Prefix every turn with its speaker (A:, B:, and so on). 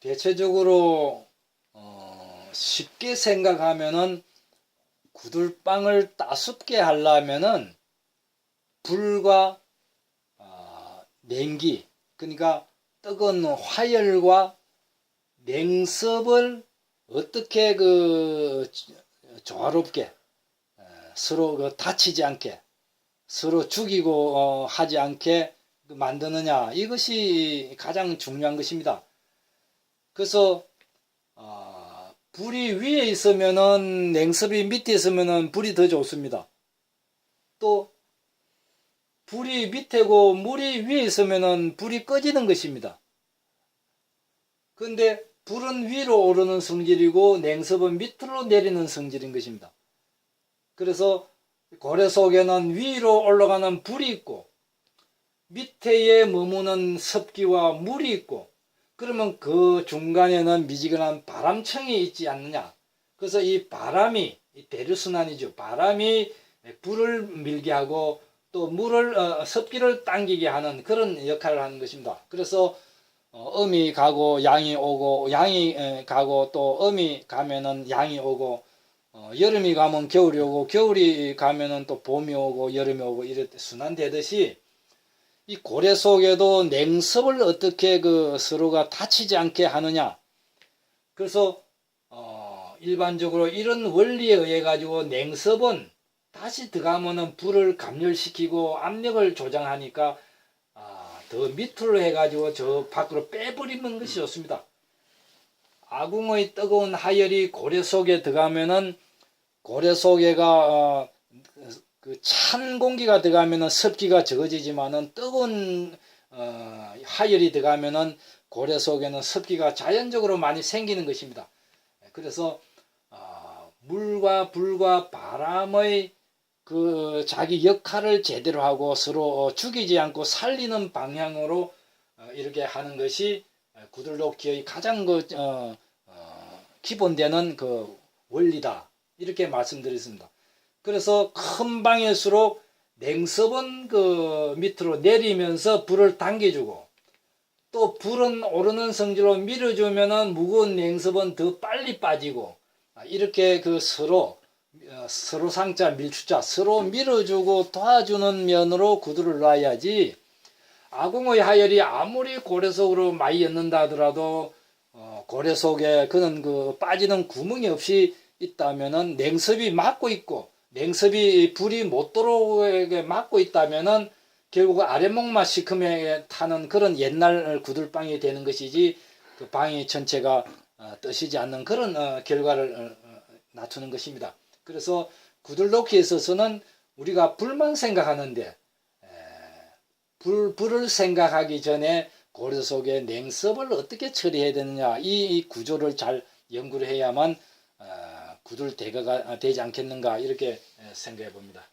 A: 대체적으로 어, 쉽게 생각하면은 구들빵을 따숩게 하려면은 불과 아, 냉기 그러니까 뜨거운 화열과 냉섭을 어떻게 그 조화롭게 에, 서로 그 다치지 않게 서로 죽이고 어, 하지 않게 그 만드느냐 이것이 가장 중요한 것입니다. 그래서 아, 불이 위에 있으면은 냉섭이 밑에 있으면은 불이 더 좋습니다. 또 불이 밑에고 물이 위에 있으면은 불이 꺼지는 것입니다. 근데 불은 위로 오르는 성질이고 냉섭은 밑으로 내리는 성질인 것입니다. 그래서 고래 속에는 위로 올라가는 불이 있고 밑에에 머무는 습기와 물이 있고 그러면 그 중간에는 미지근한 바람청이 있지 않느냐. 그래서 이 바람이 이 대류순환이죠. 바람이 불을 밀게 하고 또 물을 어, 습기를 당기게 하는 그런 역할을 하는 것입니다. 그래서 어, 음이 가고 양이 오고 양이 에, 가고 또 음이 가면은 양이 오고 어, 여름이 가면 겨울이 오고 겨울이 가면은 또 봄이 오고 여름이 오고 이렇게 순환되듯이 이 고래 속에도 냉섭을 어떻게 그 서로가 다치지 않게 하느냐. 그래서 어, 일반적으로 이런 원리에 의해 가지고 냉섭은 다시 들어가면은 불을 감열시키고 압력을 조장하니까 아, 더 밑으로 해가지고 저 밖으로 빼버리는 것이 좋습니다. 아궁의 뜨거운 하열이 고래 속에 들어가면은 고래 속에가 어, 그 찬 공기가 들어가면은 습기가 적어지지만은 뜨거운 어, 하열이 들어가면은 고래 속에는 습기가 자연적으로 많이 생기는 것입니다. 그래서 어, 물과 불과 바람의 그 자기 역할을 제대로 하고 서로 어, 죽이지 않고 살리는 방향으로 어, 이렇게 하는 것이 구들놓기의 가장 그 어, 어, 기본되는 그 원리다 이렇게 말씀드렸습니다. 그래서 큰 방일수록 냉섭은 그 밑으로 내리면서 불을 당겨주고 또 불은 오르는 성질로 밀어주면은 무거운 냉섭은 더 빨리 빠지고 아, 이렇게 그 서로 어, 서로 상자 밀추자 서로 밀어주고 도와주는 면으로 구두를 놔야지 아궁의 하열이 아무리 고래 속으로 많이 였는다 하더라도 어, 고래 속에 그는 그 빠지는 구멍이 없이 있다면은 냉섭이 막고 있고 냉섭이 불이 못 들어오게 막고 있다면은 결국 아랫목만 시커멓게 타는 그런 옛날 구들방이 되는 것이지 그 방이 전체가 어, 뜨시지 않는 그런 어, 결과를 어, 어, 낮추는 것입니다. 그래서 구들놓기에 있어서는 우리가 불만 생각하는데 에, 불, 불을 생각하기 전에 고려 속에 냉섭을 어떻게 처리해야 되느냐 이, 이 구조를 잘 연구를 해야만 어, 구들 대가가 되지 않겠는가 이렇게 생각해 봅니다.